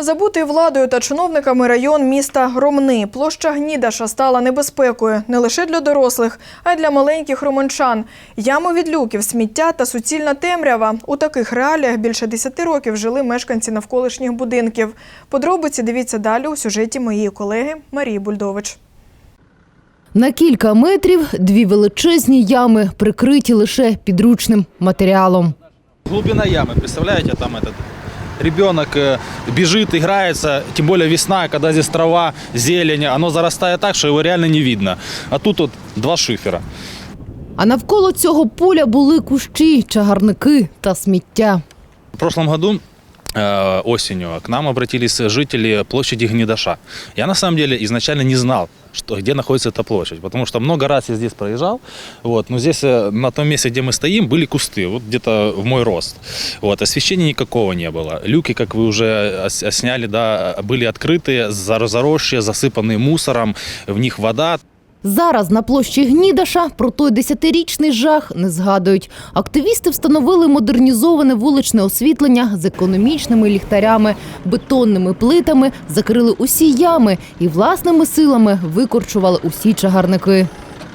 Забутий владою та чиновниками район міста Ромни. Площа Гнідаша стала небезпекою не лише для дорослих, а й для маленьких романчан. Ями від люків, сміття та суцільна темрява. У таких реаліях більше 10 років жили мешканці навколишніх будинків. Подробиці дивіться далі у сюжеті моєї колеги Марії Бульдович. На кілька метрів дві величезні ями, прикриті лише підручним матеріалом. Глубина ямы, представляете, там этот ребенок э, бежит, играется, тем более весна, когда здесь трава, зелень, оно зарастает так, что его реально не видно. А тут вот два шифера. А навколо цього поля були кущі, чагарники та сміття. В прошлом году э, осенью к нам обратились жители площади Гнедаша. Я на самом деле изначально не знал, что, где находится эта площадь, потому что много раз я здесь проезжал, вот, но здесь э, на том месте, где мы стоим, были кусты, вот где-то в мой рост. Вот, освещения никакого не было. Люки, как вы уже ос- осняли, да, были открытые, зар- заросшие, засыпанные мусором, в них вода. Зараз на площі Гнідаша про той десятирічний жах не згадують. Активісти встановили модернізоване вуличне освітлення з економічними ліхтарями, бетонними плитами, закрили усі ями і власними силами викорчували усі чагарники.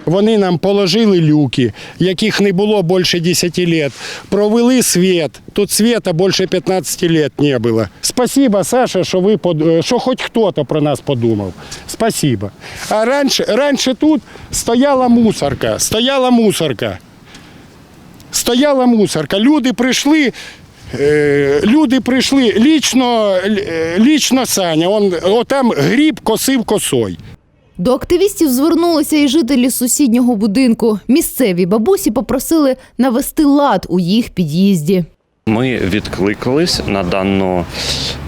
Вони нам положили люки, яких не було більше 10 років. Провели світ. Тут світа більше 15 років не було. Спасибо, Саша, що ви е, що хоч хтось про нас подумав. Спасибо. А раніше, раніше тут стояла мусорка, стояла мусорка. Стояла мусорка. Люди прийшли. е, Люди прийшли лічно, е, лічно Саня, он, отам гріб косив косой. До активістів звернулися і жителі сусіднього будинку. Місцеві бабусі попросили навести лад у їх під'їзді. Ми відкликались на дану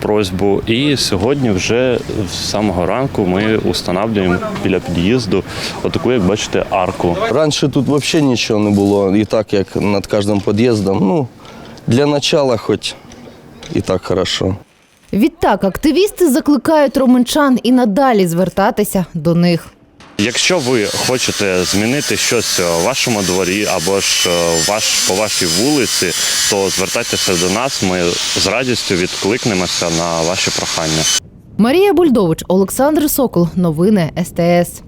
просьбу, і сьогодні вже з самого ранку ми установлюємо біля під'їзду отаку, як бачите, арку. Раніше тут взагалі нічого не було, і так як над кожним під'їздом. Ну, для начала хоч і так хорошо. Відтак активісти закликають роменчан і надалі звертатися до них. Якщо ви хочете змінити щось у вашому дворі або ж е, ваш, по вашій вулиці, то звертайтеся до нас. Ми з радістю відкликнемося на ваші прохання. Марія Бульдович, Олександр Сокол. Новини СТС.